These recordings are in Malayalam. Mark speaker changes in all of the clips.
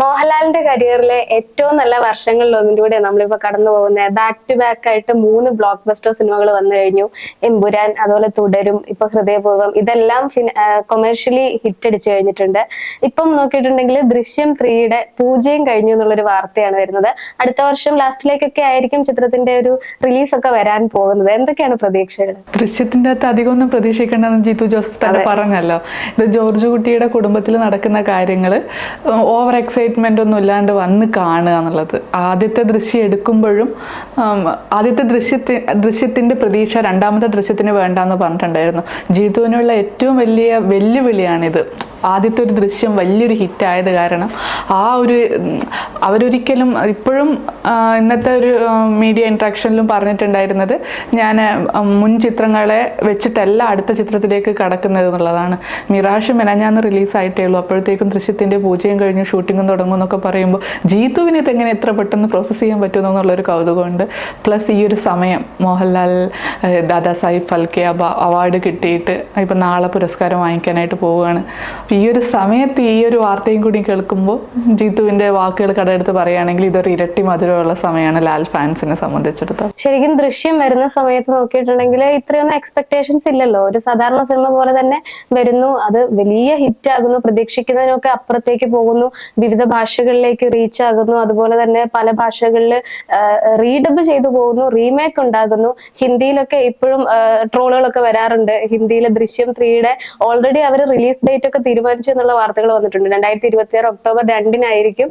Speaker 1: മോഹൻലാലിന്റെ കരിയറിലെ ഏറ്റവും നല്ല വർഷങ്ങളിൽ ഒന്നിലൂടെ നമ്മളിപ്പോ കടന്നു പോകുന്നത് ബാക്ക് ടു ബാക്ക് ആയിട്ട് മൂന്ന് ബ്ലോക്ക് ബസ്റ്റർ സിനിമകൾ വന്നു കഴിഞ്ഞു. എമ്പുരാൻ അതുപോലെ തുടരും ഇപ്പൊ ഹൃദയപൂർവം ഇതെല്ലാം കൊമേഴ്ഷ്യലി ഹിറ്റ് അടിച്ചു കഴിഞ്ഞിട്ടുണ്ട്. ഇപ്പം നോക്കിയിട്ടുണ്ടെങ്കിൽ ദൃശ്യം ത്രീയുടെ പൂജയും കഴിഞ്ഞു എന്നുള്ളൊരു വാർത്തയാണ് വരുന്നത്. അടുത്ത വർഷം ലാസ്റ്റിലേക്കൊക്കെ ആയിരിക്കും ചിത്രത്തിന്റെ ഒരു റിലീസ് ഒക്കെ വരാൻ പോകുന്നത്. എന്തൊക്കെയാണ് പ്രതീക്ഷകൾ?
Speaker 2: ദൃശ്യത്തിന്റെ അകത്ത് അധികം ഒന്നും പ്രതീക്ഷിക്കേണ്ടെന്ന് ജിത്തു ജോസഫ് തന്നെ പറഞ്ഞല്ലോ. ഇത് ജോർജ് കുട്ടിയുടെ കുടുംബത്തിൽ നടക്കുന്ന കാര്യങ്ങൾ ഓവർ എക്സൈറ്റ്മെന്റ് ഒന്നും ഇല്ലാണ്ട് വന്ന് കാണുക എന്നുള്ളത്. ആദ്യത്തെ ദൃശ്യം എടുക്കുമ്പോഴും ആദ്യത്തെ ദൃശ്യത്തി ദൃശ്യത്തിന്റെ പ്രതീക്ഷ രണ്ടാമത്തെ ദൃശ്യത്തിന് വേണ്ടാന്ന് പറഞ്ഞിട്ടുണ്ടായിരുന്നു. ജീതുവിനുള്ള ഏറ്റവും വലിയ വെല്ലുവിളിയാണിത്. ആദ്യത്തെ ഒരു ദൃശ്യം വലിയൊരു ഹിറ്റായത് കാരണം ആ ഒരു അവരൊരിക്കലും ഇപ്പോഴും ഇന്നത്തെ ഒരു മീഡിയ ഇൻട്രാക്ഷനിലും പറഞ്ഞിട്ടുണ്ടായിരുന്നത് ഞാൻ മുൻ ചിത്രങ്ങളെ വെച്ചിട്ടല്ല അടുത്ത ചിത്രത്തിലേക്ക് കടക്കുന്നത് എന്നുള്ളതാണ്. മിറാഷ് മെനഞ്ഞാന്ന് റിലീസായിട്ടേ ഉള്ളൂ. അപ്പോഴത്തേക്കും ദൃശ്യത്തിന്റെ പൂജയും കഴിഞ്ഞ് ഷൂട്ടിങ്ങും തുടങ്ങും എന്നൊക്കെ പറയുമ്പോൾ ജീതുവിനെ ഇതെങ്ങനെ എത്ര പെട്ടെന്ന് പ്രോസസ്സ് ചെയ്യാൻ പറ്റുന്നു എന്നുള്ളൊരു കൗതുകമുണ്ട്. പ്ലസ് ഈ ഒരു സമയം മോഹൻലാൽ ദാദാ സാഹിബ് ഫൽക്കെ അവാർഡ് കിട്ടിയിട്ട് ഇപ്പം നാളെ പുരസ്കാരം വാങ്ങിക്കാനായിട്ട് പോവുകയാണ്. ഈ ഒരു സമയത്ത് ഈ ഒരു വാർത്തയും കൂടി കേൾക്കുമ്പോൾ ജീത്തുവിന്റെ വാക്കുകൾ കടയെടുത്ത് പറയുകയാണെങ്കിൽ ഇതൊരു ഇരട്ടി മധുരമുള്ള സമയമാണ് ലാൽ ഫാൻസിനെ സംബന്ധിച്ചിടത്തോളം.
Speaker 1: ശരിക്കും ദൃശ്യം വരുന്ന സമയത്ത് നോക്കിയിട്ടുണ്ടെങ്കിൽ ഇത്രയൊന്നും എക്സ്പെക്ടേഷൻസ് ഇല്ലല്ലോ. ഒരു സാധാരണ സിനിമ പോലെ തന്നെ വരുന്നു. അത് വലിയ ഹിറ്റ് ആകുന്നു. പ്രതീക്ഷിക്കുന്നതിനൊക്കെ അപ്പുറത്തേക്ക് പോകുന്നു. വിവിധ ഭാഷകളിലേക്ക് റീച്ച് ആകുന്നു. അതുപോലെ തന്നെ പല ഭാഷകളിൽ റീഡബ് ചെയ്തു പോകുന്നു. റീമേക്ക് ഉണ്ടാകുന്നു. ഹിന്ദിയിലൊക്കെ ഇപ്പോഴും ട്രോളുകളൊക്കെ വരാറുണ്ട്. ഹിന്ദിയിലെ ദൃശ്യം ത്രീയുടെ ഓൾറെഡി അവർ റിലീസ് ഡേറ്റ് ഒക്കെ തീരുമാനിച്ചു എന്നുള്ള വാർത്തകൾ വന്നിട്ടുണ്ട്. രണ്ടായിരത്തി ഇരുപത്തി ആറ് ഒക്ടോബർ രണ്ടിനായിരിക്കും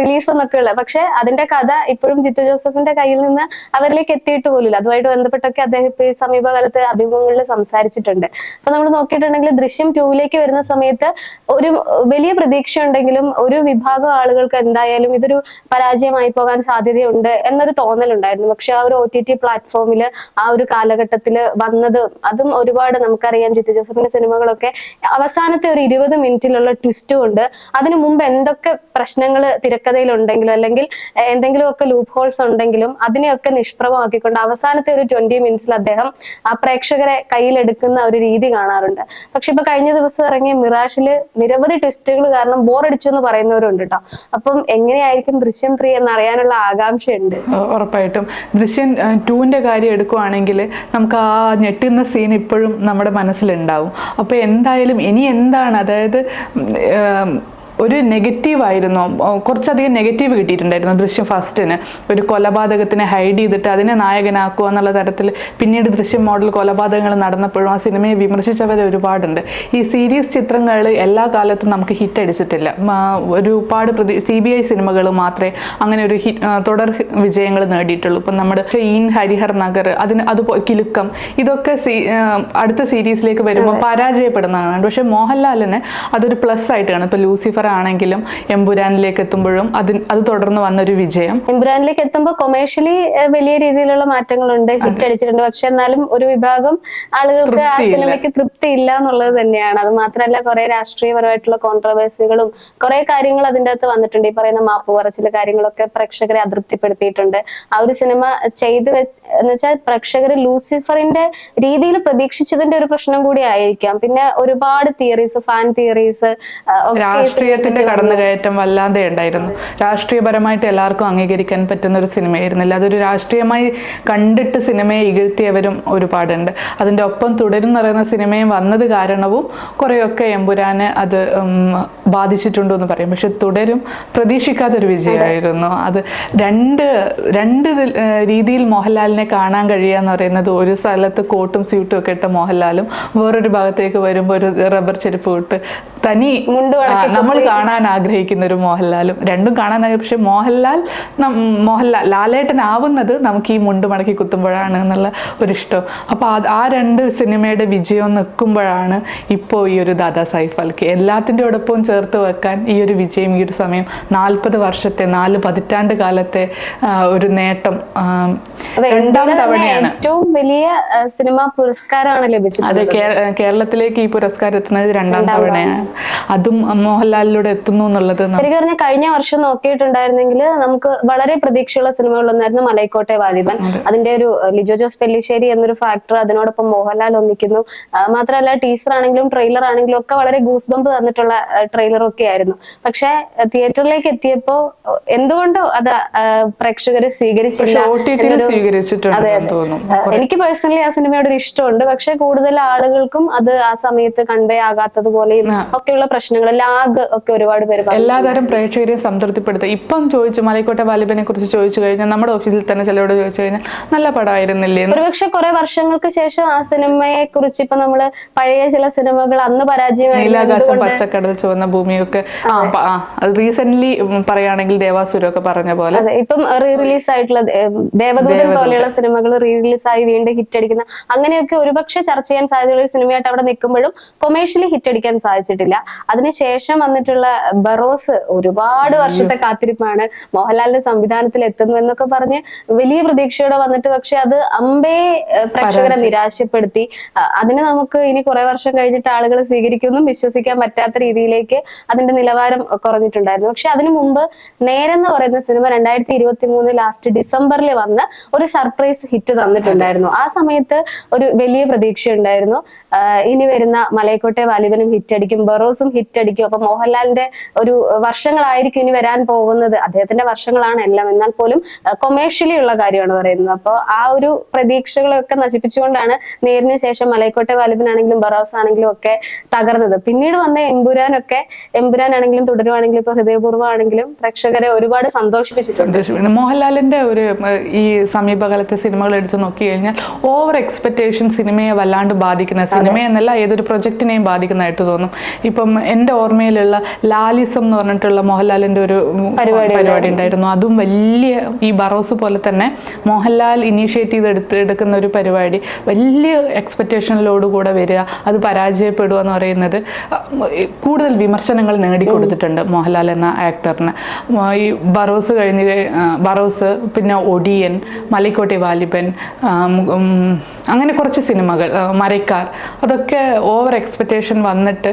Speaker 1: റിലീസ് എന്നൊക്കെ ഉള്ളത്. പക്ഷെ അതിന്റെ കഥ ഇപ്പോഴും ജിത്തു ജോസഫിന്റെ കയ്യിൽ നിന്ന് അവരിലേക്ക് എത്തിയിട്ട് പോലില്ല അതുമായിട്ട് ബന്ധപ്പെട്ടൊക്കെ അദ്ദേഹം ഇപ്പൊ ഈ സമീപകാലത്ത് അഭിമുഖങ്ങളിൽ സംസാരിച്ചിട്ടുണ്ട്. അപ്പൊ നമ്മൾ നോക്കിയിട്ടുണ്ടെങ്കിൽ ദൃശ്യം ടൂവിലേക്ക് വരുന്ന സമയത്ത് ഒരു വലിയ പ്രതീക്ഷ ഉണ്ടെങ്കിലും ഒരു വിഭാഗം ആളുകൾക്ക് എന്തായാലും ഇതൊരു പരാജയമായി പോകാൻ സാധ്യതയുണ്ട് എന്നൊരു തോന്നലുണ്ടായിരുന്നു. പക്ഷെ ആ ഒരു ഒ ടി ടി പ്ലാറ്റ്ഫോമിൽ ആ ഒരു കാലഘട്ടത്തിൽ വന്നത് അതും ഒരുപാട് നമുക്കറിയാം ജിത്തു ജോസഫിന്റെ സിനിമകളൊക്കെ അവസാനത്തെ ഒരു ഇരുപത് മിനിറ്റിലുള്ള ട്വിസ്റ്റും ഉണ്ട് അതിനു മുമ്പ് എന്തൊക്കെ പ്രശ്നങ്ങൾ തിരക്കഥയിലുണ്ടെങ്കിലും അല്ലെങ്കിൽ ഏഹ്, എന്തെങ്കിലുമൊക്കെ ലൂപ്പ് ഹോൾസ് ഉണ്ടെങ്കിലും അതിനെയൊക്കെ നിഷ്പ്രഭമാക്കിക്കൊണ്ട് അവസാനത്തെ ഒരു ട്വന്റി മിനിറ്റ്സിൽ അദ്ദേഹം ആ പ്രേക്ഷകരെ കയ്യിലെടുക്കുന്ന ഒരു രീതി കാണാറുണ്ട്. പക്ഷെ ഇപ്പൊ കഴിഞ്ഞ ദിവസം ഇറങ്ങിയ മിറാഷിൽ നിരവധി ട്വിസ്റ്റുകൾ കാരണം ബോറടിച്ചു എന്ന് പറയുന്നവരുണ്ട് കേട്ടോ. അപ്പം എങ്ങനെയായിരിക്കും ദൃശ്യം ത്രീ എന്ന് അറിയാനുള്ള ആകാംക്ഷയുണ്ട്
Speaker 2: ഉറപ്പായിട്ടും. ദൃശ്യം ടൂവിന്റെ കാര്യം എടുക്കുവാണെങ്കിൽ നമുക്ക് ആ ഞെട്ടുന്ന സീൻ ഇപ്പോഴും നമ്മുടെ മനസ്സിലുണ്ടാവും. അപ്പൊ എന്തായാലും ഇനി എന്താണ് അതായത് ഒരു നെഗറ്റീവ് ആയിരുന്നു. കുറച്ചധികം നെഗറ്റീവ് കിട്ടിയിട്ടുണ്ടായിരുന്നു ദൃശ്യം ഫസ്റ്റിന് ഒരു കൊലപാതകത്തിനെ ഹൈഡ് ചെയ്തിട്ട് അതിനെ നായകനാക്കുക എന്നുള്ള തരത്തിൽ പിന്നീട് ദൃശ്യം മോഡൽ കൊലപാതകങ്ങൾ നടന്നപ്പോഴും ആ സിനിമയെ വിമർശിച്ചവർ ഒരുപാടുണ്ട്. ഈ സീരീസ് ചിത്രങ്ങൾ എല്ലാ കാലത്തും നമുക്ക് ഹിറ്റ് അടിച്ചിട്ടില്ല. ഒരുപാട് പ്രതി സി ബി ഐ സിനിമകൾ മാത്രമേ അങ്ങനെ ഒരു ഹിറ്റ് തുടർ വിജയങ്ങൾ നേടിയിട്ടുള്ളൂ. ഇപ്പം നമ്മുടെ ഈൻ ഹരിഹർ നഗർ അതിന് അതുപോലെ കിലുക്കം ഇതൊക്കെ സീ അടുത്ത സീരീസിലേക്ക് വരുമ്പോൾ പരാജയപ്പെടുന്നതാണ്. പക്ഷേ മോഹൻലാലിന് അതൊരു പ്ലസ് ആയിട്ടാണ്. ഇപ്പോൾ ലൂസിഫർ ആണെങ്കിലും എമ്പുരാനിലേക്ക് എത്തുമ്പോഴും അതിന് അത് തുടർന്ന് വന്നൊരു വിജയം.
Speaker 1: എമ്പുരാനിലേക്ക് എത്തുമ്പോൾ കൊമേഴ്ഷ്യലി വലിയ രീതിയിലുള്ള മാറ്റങ്ങളുണ്ട്. ഹിറ്റ് അടിച്ചിട്ടുണ്ട്. പക്ഷെ എന്നാലും ഒരു വിഭാഗം ആളുകൾക്ക് ആ. സിനിമയ്ക്ക് തൃപ്തി ഇല്ല എന്നുള്ളത് തന്നെയാണ്. അത് മാത്രമല്ല കുറെ രാഷ്ട്രീയപരമായിട്ടുള്ള കോൺട്രവേഴ്സികളും കുറെ കാര്യങ്ങൾ അതിന്റെ അകത്ത് വന്നിട്ടുണ്ട്. ഈ പറയുന്ന മാപ്പ് പറച്ചിലെ കാര്യങ്ങളൊക്കെ പ്രേക്ഷകരെ അതൃപ്തിപ്പെടുത്തിയിട്ടുണ്ട്. ആ ഒരു സിനിമ ചെയ്തു എന്ന് വെച്ചാൽ പ്രേക്ഷകർ ലൂസിഫറിന്റെ രീതിയിൽ പ്രതീക്ഷിച്ചതിന്റെ ഒരു പ്രശ്നം കൂടി ആയിരിക്കാം. പിന്നെ ഒരുപാട് തിയറീസ് ഫാൻ തിയറീസ്
Speaker 2: രാഷ്ട്രീയത്തിന്റെ കടന്നുകയറ്റം വല്ലാതെ ഉണ്ടായിരുന്നു. രാഷ്ട്രീയപരമായിട്ട് എല്ലാവർക്കും അംഗീകരിക്കാൻ പറ്റുന്ന ഒരു സിനിമയായിരുന്നില്ല. അതൊരു രാഷ്ട്രീയമായി കണ്ടിട്ട് സിനിമയെ ഇകഴ്ത്തിയവരും ഒരുപാടുണ്ട്. അതിന്റെ ഒപ്പം തുടരും നിറയുന്ന പറയുന്ന സിനിമയും വന്നത് കാരണവും കുറേയൊക്കെ എമ്പുരാനെ അത് ബാധിച്ചിട്ടുണ്ടെന്ന് ബാധിച്ചിട്ടുണ്ടോ എന്ന് പറയും. പക്ഷെ തുടരും പ്രതീക്ഷിക്കാത്തൊരു വിജയമായിരുന്നു. അത് രണ്ട് രണ്ട് രീതിയിൽ മോഹൻലാലിനെ കാണാൻ കഴിയുക എന്ന് പറയുന്നത് ഒരു സ്ഥലത്ത് കോട്ടും സ്യൂട്ടും ഒക്കെ ഇട്ട മോഹൻലാലും വേറൊരു ഭാഗത്തേക്ക് വരുമ്പോൾ ഒരു റബ്ബർ ചെരുപ്പ് ഇട്ട് തനി നമ്മൾ കാണാൻ ആഗ്രഹിക്കുന്ന ഒരു മോഹൻലാലും. രണ്ടും കാണാൻ പക്ഷെ മോഹൻലാൽ മോഹൻലാൽ ലാലേട്ടനാവുന്നത് നമുക്ക് ഈ മുണ്ട് മടക്കി കുത്തുമ്പോഴാണ് എന്നുള്ള ഒരിഷ്ടം. അപ്പോൾ അത് ആ രണ്ട് സിനിമയുടെ വിജയം നിൽക്കുമ്പോഴാണ് ഇപ്പോൾ ഈ ഒരു ദാദാ സാഹിബ് ഫൽക്കെ. എല്ലാത്തിന്റെ ഒടൊപ്പവും ചേർത്ത് വെക്കാൻ ഈ ഒരു വിജയം ഈ ഒരു സമയം നാൽപ്പത് വർഷത്തെ നാല് പതിറ്റാണ്ട് കാലത്തെ ഒരു നേട്ടം രണ്ടാം തവണയാണ്.
Speaker 1: ഏറ്റവും വലിയ സിനിമാ പുരസ്കാരമാണ് ലഭിച്ചത്
Speaker 2: അതെ കേരളത്തിലേക്ക് ഈ പുരസ്കാരം എത്തുന്നത് രണ്ടാം തവണയാണ്. അതും മോഹൻലാലിൽ മോഹൻലാലിലൂടെ എത്തുന്നു എന്നുള്ളത്
Speaker 1: ശരിക്കും പറഞ്ഞാൽ കഴിഞ്ഞ വർഷം നോക്കിയിട്ടുണ്ടായിരുന്നെങ്കിൽ നമുക്ക് വളരെ പ്രതീക്ഷയുള്ള സിനിമകളൊന്നായിരുന്നു മലൈക്കോട്ടെ വാലിബൻ. അതിന്റെ ഒരു ലിജോ ജോസ് പെല്ലിശ്ശേരി എന്നൊരു ഫാക്ടർ അതിനോടൊപ്പം മോഹൻലാൽ ഒന്നിക്കുന്നു. മാത്രമല്ല ടീസർ ആണെങ്കിലും ട്രെയിലർ ആണെങ്കിലും ഒക്കെ വളരെ ഗൂസ് ബമ്പ് തന്നിട്ടുള്ള ട്രെയിലർ ഒക്കെ ആയിരുന്നു. പക്ഷെ തിയേറ്ററിലേക്ക് എത്തിയപ്പോ എന്തുകൊണ്ടോ അത് പ്രേക്ഷകരെ സ്വീകരിച്ചില്ല എനിക്ക് പേഴ്സണലി ആ സിനിമയോട് ഒരു ഇഷ്ടമുണ്ട്. പക്ഷെ കൂടുതൽ ആളുകൾക്കും അത് ആ സമയത്ത് കൺവേ ആകാത്തത് പോലെയും ഒക്കെയുള്ള പ്രശ്നങ്ങൾ ലാഗ് ഒക്കെ ഒരുപാട് പേര്
Speaker 2: എല്ലാതരം പ്രേക്ഷകരെയും സംതൃപ്തിപ്പെടുത്തുക. ഇപ്പം ചോദിച്ചു മലയ്ക്കോട്ടെ വാലിബനെ കുറിച്ച് ചോദിച്ചു കഴിഞ്ഞാൽ നമ്മുടെ ഓഫീസിൽ തന്നെ ചിലരോട് ചോദിച്ചു കഴിഞ്ഞാൽ നല്ല പടമായിരുന്നില്ലേ
Speaker 1: ഒരുപക്ഷെ കുറെ വർഷങ്ങൾക്ക് ശേഷം ആ സിനിമയെ കുറിച്ച് ഇപ്പൊ നമ്മൾ പഴയ ചില സിനിമകൾ അന്ന് പരാജയമായിരുന്നു
Speaker 2: നീലാകാശം പച്ചക്കടൽ ചുവന്ന ഭൂമിയൊക്കെ. റീസെന്റ് പറയുകയാണെങ്കിൽ ദേവാസുരൊക്കെ പറഞ്ഞ പോലെ.
Speaker 1: ഇപ്പം റീ റിലീസ് ആയിട്ടുള്ള ദേവദൂതൻ പോലെയുള്ള സിനിമകൾ റീ റിലീസ് ആയി വീണ്ടും ഹിറ്റ് അടിക്കുന്ന അങ്ങനെയൊക്കെ ഒരുപക്ഷെ ചർച്ച ചെയ്യാൻ സാധ്യതയുള്ള സിനിമയായിട്ട് അവിടെ നിൽക്കുമ്പോഴും കൊമേഴ്ഷ്യലി ഹിറ്റ് അടിക്കാൻ സാധിച്ചിട്ടില്ല. അതിനുശേഷം വന്നിട്ടുള്ള ബറോസ് ഒരുപാട് വർഷത്തെ കാത്തിരിപ്പാണ്. മോഹൻലാലിന്റെ സംവിധാനത്തിൽ എത്തുന്നു എന്നൊക്കെ പറഞ്ഞ് വലിയ പ്രതീക്ഷയോടെ വന്നിട്ട് പക്ഷെ അത് അമ്പേ പ്രേക്ഷകരെ നിരാശപ്പെടുത്തി. അതിനെ നമുക്ക് ഇനി കുറെ വർഷം കഴിഞ്ഞിട്ട് ആളുകൾ സ്വീകരിക്കുമെന്നും വിശ്വസിക്കാൻ പറ്റാത്ത രീതിയിലേക്ക് അതിന്റെ നിലവാരം കുറഞ്ഞിട്ടുണ്ടായിരുന്നു. പക്ഷെ അതിനു മുമ്പ് നേരെന്ന് പറയുന്ന സിനിമ രണ്ടായിരത്തി ഇരുപത്തി മൂന്ന് ലാസ്റ്റ് ഡിസംബറിൽ വന്ന് ഒരു സർപ്രൈസ് ഹിറ്റ് തന്നിട്ടുണ്ടായിരുന്നു. ആ സമയത്ത് ഒരു വലിയ പ്രതീക്ഷ ഉണ്ടായിരുന്നു ഇനി വരുന്ന മലയക്കോട്ടെ വാലിബനും ഹിറ്റ് അടിക്കും. ബറോസും ഹിറ്റ് അടിക്കും. അപ്പൊ മോഹൻലാലിന്റെ ഒരു വർഷങ്ങളായിരിക്കും ഇനി വരാൻ പോകുന്നത്. അദ്ദേഹത്തിന്റെ വർഷങ്ങളാണ് എല്ലാം. എന്നാൽ പോലും കൊമേഴ്ഷ്യലി ഉള്ള കാര്യമാണ് പറയുന്നത്. അപ്പോൾ ആ ഒരു പ്രതീക്ഷകളൊക്കെ നശിപ്പിച്ചുകൊണ്ടാണ് നേരിന് ശേഷം മലയക്കോട്ടെ വാലിബനാണെങ്കിലും ബറോസ് ആണെങ്കിലും ഒക്കെ തകർന്നത്. പിന്നീട് വന്ന എമ്പുരാനൊക്കെ എമ്പുരാനാണെങ്കിലും തുടരുവാണെങ്കിലും ഇപ്പൊ ഹൃദയപൂർവമാണെങ്കിലും പ്രേക്ഷകരെ ഒരുപാട് സന്തോഷിപ്പിച്ചിട്ടുണ്ട്.
Speaker 2: സന്തോഷം മോഹൻലാലിന്റെ ഒരു ഈ സമീപകാലത്തെ സിനിമകൾ എടുത്തു നോക്കി കഴിഞ്ഞാൽ ഓവർ എക്സ്പെക്ടേഷൻ സിനിമയെ വല്ലാണ്ട് ബാധിക്കുന്ന സിനിമ എന്നല്ല ഏതൊരു പ്രൊജക്റ്റിനെയും ബാധിക്കുന്നതായിട്ട് തോന്നും. ഇപ്പം എന്റെ ഓർമ്മയിലുള്ള ലാലിസം എന്ന് പറഞ്ഞിട്ടുള്ള മോഹൻലാലിന്റെ ഒരു പരിപാടി ഉണ്ടായിരുന്നു. അതും വലിയ ഈ ബറോസ് പോലെ തന്നെ മോഹൻലാൽ ഇനീഷ്യേറ്റ് ചെയ്ത് എടുത്ത് എടുക്കുന്ന ഒരു പരിപാടി. വലിയ എക്സ്പെക്റ്റേഷനിലോടുകൂടെ വരിക അത് പരാജയപ്പെടുക എന്ന് പറയുന്നത് കൂടുതൽ വിമർശനങ്ങൾ നേടിക്കൊടുത്തിട്ടുണ്ട് മോഹൻലാൽ എന്ന ആക്ടറിന്. ഈ ബറോസ് കഴിഞ്ഞ് ബറോസ് പിന്നെ ഒടിയൻ മലിക്കോട്ടി വാലിബൻ അങ്ങനെ കുറച്ച് സിനിമകൾ മരക്കാർ അതൊക്കെ ഓവർ എക്സ്പെക്ടേഷൻ വന്നിട്ട്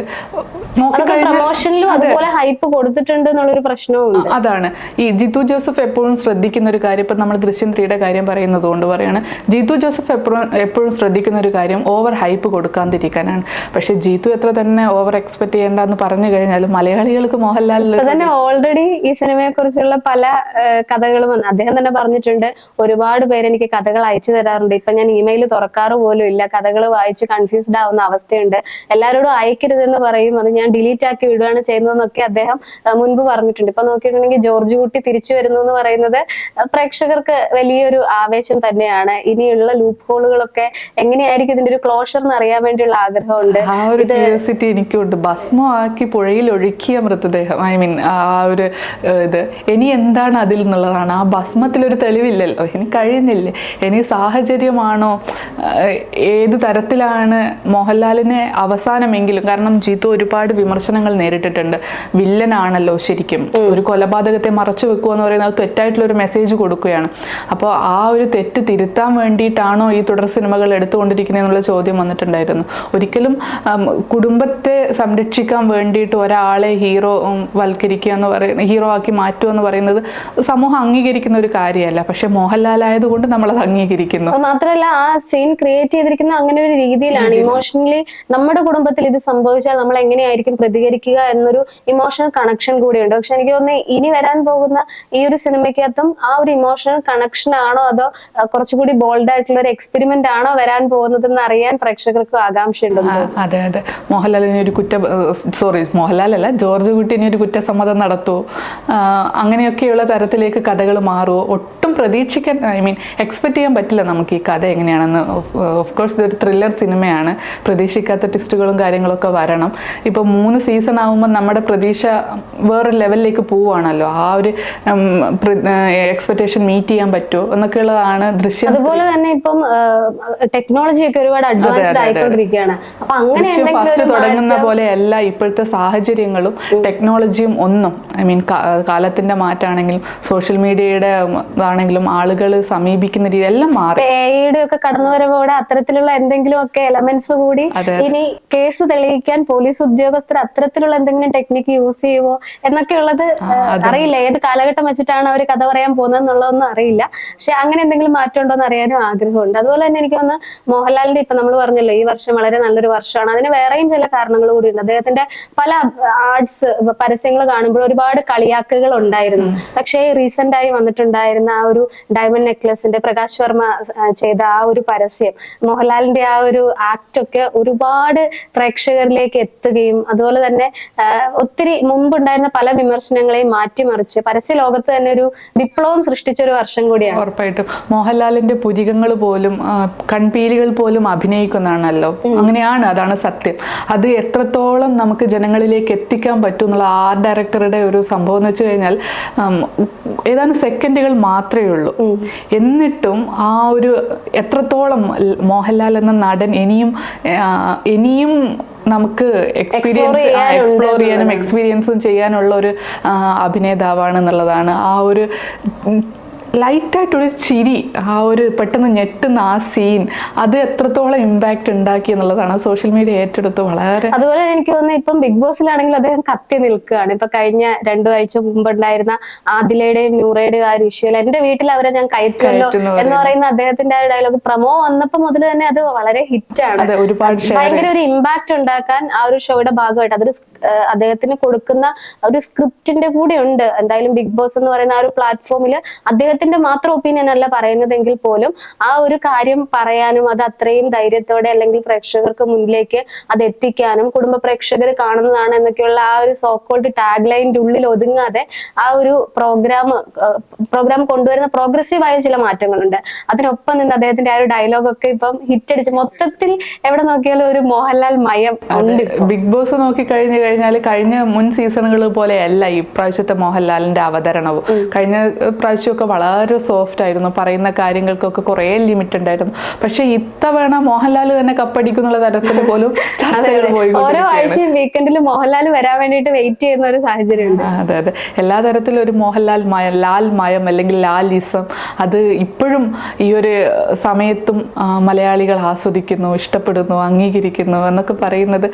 Speaker 1: പ്രൊമോഷനിലും അതുപോലെ ഹൈപ്പ് കൊടുത്തിട്ടുണ്ട് എന്നുള്ളൊരു പ്രശ്നവും
Speaker 2: അതാണ്. ഈ ജിത്തു ജോസഫ് എപ്പോഴും ശ്രദ്ധിക്കുന്ന ഒരു കാര്യം ഇപ്പം നമ്മൾ ദൃശ്യം ത്രീയുടെ കാര്യം പറയുന്നത് കൊണ്ട് പറയാണ് ജിത്തു ജോസഫ് എപ്പോഴും എപ്പോഴും ശ്രദ്ധിക്കുന്ന ഒരു കാര്യം ഓവർ ഹൈപ്പ് കൊടുക്കാതിരിക്കാനാണ്. പക്ഷെ ജിത്തു എത്ര തന്നെ ഓവർ എക്സ്പെക്ട് ചെയ്യേണ്ടെന്ന് പറഞ്ഞു കഴിഞ്ഞാലും മലയാളികൾക്ക് മോഹൻലാലിൽ
Speaker 1: തന്നെ ഓൾറെഡി ഈ സിനിമയെ കുറിച്ചുള്ള പല കഥകളും അദ്ദേഹം തന്നെ പറഞ്ഞിട്ടുണ്ട് ഒരുപാട് പേര് എനിക്ക് കഥകൾ അയച്ചു തരാറുണ്ട്. ഇപ്പൊ ഞാൻ ഇമെയിൽ തുറക്കാറ് പോലും ഇല്ല. കഥകൾ വായിച്ച് കൺഫ്യൂസ്ഡ് ആവുന്ന അവസ്ഥയുണ്ട്. എല്ലാവരോടും അയക്കരുതെന്ന് പറയും. അത് ഞാൻ ഡിലീറ്റ് ആക്കി വിടുകയാണ് ചെയ്യുന്നതെന്നൊക്കെ അദ്ദേഹം മുൻപ് പറഞ്ഞിട്ടുണ്ട്. ഇപ്പൊ നോക്കിയിട്ടുണ്ടെങ്കിൽ ജോർജ് കുട്ടി തിരിച്ചു വരുന്നു എന്ന് പറയുന്നത് പ്രേക്ഷകർക്ക് വലിയൊരു ആവേശം തന്നെയാണ്. ഇനിയുള്ള ലൂപ്പ് ഹോളുകളൊക്കെ എങ്ങനെയായിരിക്കും ഇതിന്റെ ഒരു ക്ലോഷർ എന്ന് അറിയാൻ വേണ്ടിയുള്ള ആഗ്രഹമുണ്ട്.
Speaker 2: ആ ഒരു ക്യൂരിയോസിറ്റി എനിക്കുണ്ട്. ഭസ്മമാക്കി പുഴയിൽ ഒഴുക്കിയ മൃതദേഹം. ഐ മീൻ ആ ഒരു ഇത് ഇനി എന്താണ് അതിൽ എന്നുള്ളതാണ് ആ ഭസ്മത്തിലൊരു തെളിവില്ലല്ലോ. ഇനി കഴിയുന്നില്ലേ? ഇനി സാഹചര്യമാണോ? ഏത് തരത്തിലാണ് മോഹൻലാലിനെ അവസാനമെങ്കിലും കാരണം ജീത്തു ഒരുപാട് വിമർശനങ്ങൾ നേരിട്ടിട്ടുണ്ട്. വില്ലനാണല്ലോ ശരിക്കും. ഒരു കൊലപാതകത്തെ മറച്ചു വെക്കുക എന്ന് പറയുന്നത് തെറ്റായിട്ടുള്ള ഒരു മെസ്സേജ് കൊടുക്കുകയാണ്. അപ്പോൾ ആ ഒരു തെറ്റ് തിരുത്താൻ വേണ്ടിയിട്ടാണോ ഈ തുടർ സിനിമകൾ എടുത്തുകൊണ്ടിരിക്കുന്നത് എന്നുള്ള ചോദ്യം വന്നിട്ടുണ്ടായിരുന്നു. ഒരിക്കലും കുടുംബത്തെ സംരക്ഷിക്കാൻ വേണ്ടിയിട്ട് ഒരാളെ ഹീറോ വൽക്കരിക്കുക എന്ന് പറയുന്ന ഹീറോ ആക്കി മാറ്റുക എന്ന് പറയുന്നത് സമൂഹം അംഗീകരിക്കുന്ന ഒരു കാര്യമല്ല. പക്ഷെ മോഹൻലാൽ ആയതുകൊണ്ട് നമ്മളത് അംഗീകരിക്കുന്നു.
Speaker 1: അത് മാത്രമല്ല ആ സീൻ ക്രിയേറ്റ് ചെയ്തിരിക്കുന്ന അങ്ങനെ ഒരു രീതിയിലാണ്. ഇമോഷണലി നമ്മുടെ കുടുംബത്തിൽ ഇത് സംഭവിച്ചാൽ നമ്മൾ എങ്ങനെയായിരിക്കും പ്രതികരിക്കുക എന്നൊരു ഇമോഷണൽ കണക്ഷൻ കൂടിയുണ്ട്. പക്ഷെ എനിക്ക് തോന്നുന്നു ഇനി വരാൻ പോകുന്ന ഈ ഒരു സിനിമയ്ക്കകത്തും ആ ഒരു ഇമോഷണൽ കണക്ഷൻ ആണോ അതോ കുറച്ചുകൂടി ബോൾഡ് ആയിട്ടുള്ള ഒരു എക്സ്പെരിമെന്റ് ആണോ വരാൻ പോകുന്നതെന്ന് അറിയാൻ പ്രേക്ഷകർക്ക്
Speaker 2: ആകാംക്ഷയുണ്ട് അതെ അതെ. മോഹൻലാലിനെ ഒരു കുറ്റ സോറി മോഹൻലാൽ അല്ല ജോർജ് കുട്ടിനെ ഒരു കുറ്റസമ്മതം നടത്തുമോ അങ്ങനെയൊക്കെയുള്ള തരത്തിലേക്ക് കഥകൾ മാറുമോ ഒട്ടും പ്രതീക്ഷിക്കാൻ ഐ മീൻ എക്സ്പെക്ട് ചെയ്യാൻ പറ്റില്ല നമുക്ക് ഈ കഥ എങ്ങനെയാണെന്ന്. ഓഫ് കോഴ്സ് ഇതൊരു ത്രില്ലർ സിനിമയാണ്. പ്രതീക്ഷിക്കാത്ത ട്വിസ്റ്റുകളും കാര്യങ്ങളൊക്കെ വരണം. ഇപ്പോൾ മൂന്ന് സീസൺ ആകുമ്പോൾ നമ്മുടെ പ്രതീക്ഷ വേറൊരു ലെവലിലേക്ക് പോവുകയാണല്ലോ. ആ ഒരു എക്സ്പെക്ടേഷൻ മീറ്റ് ചെയ്യാൻ പറ്റുമോ? എന്നൊക്കെയുള്ളതാണ് ദൃശ്യം.
Speaker 1: അതുപോലെ തന്നെ ഇപ്പം ടെക്നോളജി ഒക്കെ ഒരുപാട് അഡ്വാൻസ്ഡ് ആയിക്കൊണ്ടിരിക്കുകയാണ്. അപ്പൊ അങ്ങനെ
Speaker 2: ഫസ്റ്റ് തുടങ്ങുന്ന
Speaker 1: പോലെ
Speaker 2: പോലെയല്ല ഇപ്പോഴത്തെ സാഹചര്യങ്ങളും ടെക്നോളജിയും ഒന്നും. ഐ മീൻ കാലത്തിന്റെ മാറ്റാണെങ്കിലും സോഷ്യൽ മീഡിയയുടെ ആണെങ്കിലും ആളുകൾ സമീപിക്കുന്ന രീതി എല്ലാം മാറി.
Speaker 1: ഒക്കെ കടന്നു വരവോടെ അത്തരത്തിലുള്ള എന്തെങ്കിലുമൊക്കെ എലമെന്റ്സ് കൂടി ഇനി കേസ് തെളിയിക്കാൻ പോലീസ് ഉദ്യോഗസ്ഥർ അത്തരത്തിലുള്ള എന്തെങ്കിലും ടെക്നിക്ക് യൂസ് ചെയ്യുമോ എന്നൊക്കെ ഉള്ളത് അറിയില്ല. ഏത് കാലഘട്ടം വെച്ചിട്ടാണ് അവർ കഥ പറയാൻ പോകുന്നത് എന്നുള്ളതൊന്നും അറിയില്ല. പക്ഷെ അങ്ങനെ എന്തെങ്കിലും മാറ്റം ഉണ്ടോ എന്ന് അറിയാനും ആഗ്രഹമുണ്ട്. അതുപോലെ തന്നെ എനിക്ക് തോന്നുന്നു മോഹൻലാലിന്റെ ഇപ്പൊ നമ്മൾ പറഞ്ഞല്ലോ ഈ വർഷം വളരെ നല്ലൊരു വർഷമാണ്. അതിന് വേറെയും ചില കാരണങ്ങൾ കൂടി ഉണ്ട് അദ്ദേഹത്തിന്റെ പല ആർട്സ് പരസ്യങ്ങൾ കാണുമ്പോൾ ഒരുപാട് കളിയാക്കുകൾ ഉണ്ടായിരുന്നു. പക്ഷേ റീസെന്റ് ആയി വന്നിട്ടുണ്ടായിരുന്ന ആ ഒരു ഡയമണ്ട് നെക്ലസിന്റെ പ്രകാശ് വർമ്മ ചെയ്ത ആ ഒരു പരസ്യം മോഹൻലാലിന്റെ ആ ഒരു ആക്ട് ഒക്കെ ഒരുപാട് പ്രേക്ഷകരിലേക്ക് എത്തുകയും അതുപോലെ തന്നെ ആ, ഒത്തിരി മുമ്പുണ്ടായിരുന്ന പല വിമർശനങ്ങളെയും മാറ്റിമറിച്ച് പരസ്യ ലോകത്ത് തന്നെ ഒരു വിപ്ലവം സൃഷ്ടിച്ച ഒരു വർഷം കൂടിയാണ്.
Speaker 2: ഉറപ്പായിട്ടും. മോഹൻലാലിന്റെ പുരികങ്ങൾ പോലും കൺപീലികൾ പോലും അഭിനയിക്കുന്നതാണല്ലോ. അങ്ങനെയാണ് അതാണ് സത്യം. അത് എത്രത്തോളം നമുക്ക് ജനങ്ങളിലേക്ക് എത്തിക്കാൻ പറ്റും എന്നുള്ള ആർട്ട് ഡയറക്ടറുടെ ഒരു സംഭവം എന്ന് വെച്ച് കഴിഞ്ഞാൽ ഏതാനും സെക്കൻഡുകൾ മാത്രമേ ഉള്ളൂ. എന്നിട്ടും ആ ഒരു എത്രത്തോളം ൽ- മോഹൻലാൽ എന്ന നടൻ ഇനിയും ഇനിയും നമുക്ക് എക്സ്പീരിയൻസ് എക്സ്പ്ലോർ ചെയ്യാനും എക്സ്പീരിയൻസും ചെയ്യാനുള്ള ഒരു അഭിനേതാവാണ് എന്നുള്ളതാണ് ആ ഒരു ലൈറ്റായിട്ടൊരു ചിരി ആ ഒരു പെട്ടെന്ന് ഞെട്ടുന്ന ആ സീൻ അത് എത്രത്തോളം ഇമ്പാക്റ്റ് ഉണ്ടാക്കി എന്നുള്ളതാണ് സോഷ്യൽ മീഡിയ ഏറ്റെടുത്ത് വളരെ
Speaker 1: അതുപോലെ എനിക്ക് തോന്നുന്നു ഇപ്പം ബിഗ് ബോസിലാണെങ്കിൽ അദ്ദേഹം കത്തി നിൽക്കുകയാണ്. ഇപ്പൊ കഴിഞ്ഞ രണ്ടു ആഴ്ച മുമ്പുണ്ടായിരുന്ന ആദിലയുടെയും നൂറയുടെയും ആ ഒരു ഇഷ്യൂൽ എന്റെ വീട്ടിൽ അവരെ ഞാൻ കയറ്റുമല്ലോ എന്ന് പറയുന്ന അദ്ദേഹത്തിന്റെ ആ ഡയലോഗ് പ്രമോ വന്നപ്പോ മുതൽ തന്നെ അത് വളരെ ഹിറ്റാണ്. ഭയങ്കര ഒരു ഇമ്പാക്ട് ഉണ്ടാക്കാൻ ആ ഒരു ഷോയുടെ ഭാഗമായിട്ട് അതൊരു അദ്ദേഹത്തിന് കൊടുക്കുന്ന ഒരു സ്ക്രിപ്റ്റിന്റെ കൂടെ ഉണ്ട്. എന്തായാലും ബിഗ് ബോസ് എന്ന് പറയുന്ന ആ ഒരു പ്ലാറ്റ്ഫോമിൽ അദ്ദേഹത്തിന്റെ മാത്രം ഒപ്പീനിയൻ അല്ല പറയുന്നതെങ്കിൽ പോലും ആ ഒരു കാര്യം പറയാനും അത് അത്രയും ധൈര്യത്തോടെ അല്ലെങ്കിൽ പ്രേക്ഷകർക്ക് മുന്നിലേക്ക് അത് എത്തിക്കാനും കുടുംബ പ്രേക്ഷകർ കാണുന്നതാണ് എന്നൊക്കെയുള്ള ആ ഒരു സോക്കോൾഡ് ടാഗ് ലൈനിന്റെ ഉള്ളിൽ ഒതുങ്ങാതെ ആ ഒരു പ്രോഗ്രാം പ്രോഗ്രാം കൊണ്ടുവരുന്ന പ്രോഗ്രസീവായ ചില മാറ്റങ്ങളുണ്ട്. അതിനൊപ്പം നിന്ന് അദ്ദേഹത്തിന്റെ ആ ഒരു ഡയലോഗ് ഒക്കെ ഇപ്പം ഹിറ്റ് അടിച്ച് മൊത്തത്തിൽ എവിടെ നോക്കിയാലും ഒരു മോഹൻലാൽ മയം ഉണ്ട്
Speaker 2: ബിഗ് ബോസ് നോക്കി കഴിഞ്ഞു കഴിഞ്ഞാൽ കഴിഞ്ഞ മുൻ സീസണുകൾ പോലെയല്ല ഈ പ്രാവശ്യത്തെ മോഹൻലാലിന്റെ അവതരണവും കഴിഞ്ഞ പ്രാവശ്യമൊക്കെ വളരെ സോഫ്റ്റ് ആയിരുന്നു. പറയുന്ന കാര്യങ്ങൾക്കൊക്കെ കുറേ ലിമിറ്റ് ഉണ്ടായിരുന്നു. പക്ഷേ ഇത്തവണ മോഹൻലാൽ തന്നെ കപ്പടിക്കുന്നുള്ള തരത്തിൽ പോലും
Speaker 1: ഓരോ ആഴ്ചയും വീക്കെൻഡിൽ മോഹൻലാൽ വരാൻ വേണ്ടിയിട്ട് വെയിറ്റ് ചെയ്യുന്ന ഒരു സാഹചര്യമുണ്ട്.
Speaker 2: ആ, അതെ അതെ. എല്ലാ തരത്തിലും ഒരു മോഹൻലാൽ മയം ലാൽ മയം അല്ലെങ്കിൽ ലാലിസം അത് ഇപ്പോഴും ഈ ഒരു സമയത്തും മലയാളികൾ ആസ്വദിക്കുന്നു ഇഷ്ടപ്പെടുന്നു അംഗീകരിക്കുന്നു എന്നൊക്കെ പറയുന്നത്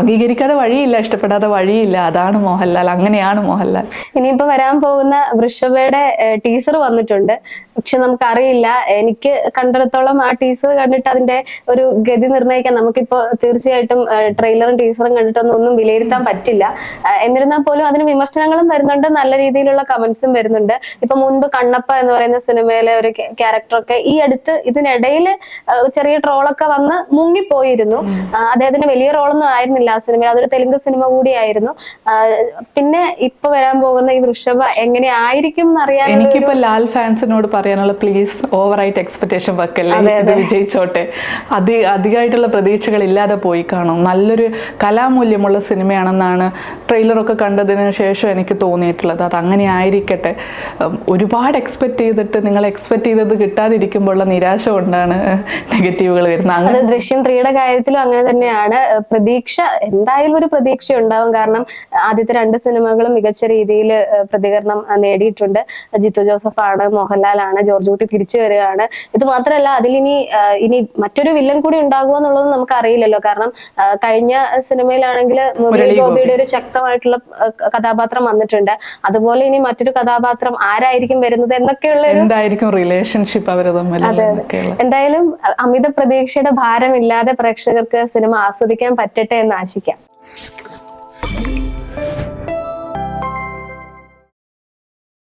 Speaker 2: അംഗീകരിക്കാതെ വഴിയില്ല ഇഷ്ടപ്പെടാതെ വഴിയില്ല. അതാണ് മോഹൻലാൽ അങ്ങനെയാണ് മോഹൻലാൽ.
Speaker 1: ഇനിയിപ്പോ വരാൻ പോകുന്ന വൃഷഭയുടെ ടീസർ വന്നിട്ടുണ്ട്. പക്ഷെ നമുക്കറിയില്ല എനിക്ക് കണ്ടിടത്തോളം ആ ടീസർ കണ്ടിട്ട് അതിന്റെ ഒരു ഗതി നിർണയിക്കാൻ നമുക്കിപ്പോ തീർച്ചയായിട്ടും ട്രെയിലറും ടീസറും കണ്ടിട്ടൊന്നും ഒന്നും വിലയിരുത്താൻ പറ്റില്ല. എന്നിരുന്നാൽ പോലും അതിന് വിമർശനങ്ങളും വരുന്നുണ്ട് നല്ല രീതിയിലുള്ള കമന്റ്സും വരുന്നുണ്ട്. ഇപ്പൊ മുൻപ് കണ്ണപ്പ എന്ന് പറയുന്ന സിനിമയിലെ ഒരു ക്യാരക്ടറൊക്കെ ഈ അടുത്ത് ഇതിനിടയിൽ ചെറിയ ട്രോളൊക്കെ വന്ന് മുങ്ങിപ്പോയിരുന്നു. അദ്ദേഹത്തിന് വലിയ റോളൊന്നും ആയിരുന്നില്ല ആ സിനിമയിൽ. അതൊരു തെലുങ്ക് സിനിമ കൂടിയായിരുന്നു. പിന്നെ ഇപ്പൊ വരാൻ പോകുന്ന ഈ വൃഷഭ എങ്ങനെ ആയിരിക്കും എന്നറിയാൻ
Speaker 2: എനിക്കിപ്പോ ലാൽ ഫാൻസിനോട് പറയാനുള്ള പ്ലീസ് ഓവറായിട്ട് എക്സ്പെക്ടേഷൻ വെക്കല്ലേ? വിജയിച്ചോട്ടെ. അതി അധികമായിട്ടുള്ള പ്രതീക്ഷകൾ ഇല്ലാതെ പോയി കാണും. നല്ലൊരു കലാമൂല്യമുള്ള സിനിമയാണെന്നാണ് ട്രെയിലറൊക്കെ കണ്ടതിന് ശേഷം എനിക്ക് തോന്നിയിട്ടുള്ളത്. അത് അങ്ങനെ ആയിരിക്കട്ടെ ഒരുപാട് എക്സ്പെക്ട് ചെയ്തിട്ട് നിങ്ങൾ എക്സ്പെക്ട് ചെയ്തത് കിട്ടാതിരിക്കുമ്പോഴുള്ള നിരാശ കൊണ്ടാണ് നെഗറ്റീവുകൾ വരുന്നത്. അങ്ങനെ
Speaker 1: ദൃശ്യം ത്രീയുടെ കാര്യത്തിലും അങ്ങനെ തന്നെയാണ്. പ്രതീക്ഷ എന്തായാലും ഒരു പ്രതീക്ഷ ഉണ്ടാവും. കാരണം ആദ്യത്തെ രണ്ട് സിനിമകളും മികച്ച രീതിയിൽ പ്രതികരണം നേടിയിട്ടുണ്ട്. ജിത്തു ജോസഫ് ആണ് മോഹൻലാൽ ആണ് ജോർജ് കുട്ടി തിരിച്ചു വരികയാണ്. ഇത് മാത്രമല്ല അതിലിനി ഇനി മറ്റൊരു വില്ലൻ കൂടി ഉണ്ടാകുമോ എന്നുള്ളത് നമുക്ക് അറിയില്ലല്ലോ. കാരണം കഴിഞ്ഞ സിനിമയിലാണെങ്കിൽ മുരളി ഗോപിയുടെ ഒരു ശക്തമായിട്ടുള്ള കഥാപാത്രം വന്നിട്ടുണ്ട്. അതുപോലെ ഇനി മറ്റൊരു കഥാപാത്രം ആരായിരിക്കും വരുന്നത് എന്നൊക്കെയുള്ള ഒരു
Speaker 2: എന്തായിരിക്കും റിലേഷൻഷിപ്പ് അവർ തമ്മിൽ
Speaker 1: എന്തായാലും അമിത പ്രതീക്ഷയുടെ ഭാരമില്ലാതെ പ്രേക്ഷകർക്ക് സിനിമ ആസ്വദിക്കാൻ പറ്റട്ടെ എന്ന് ആശിക്കാം.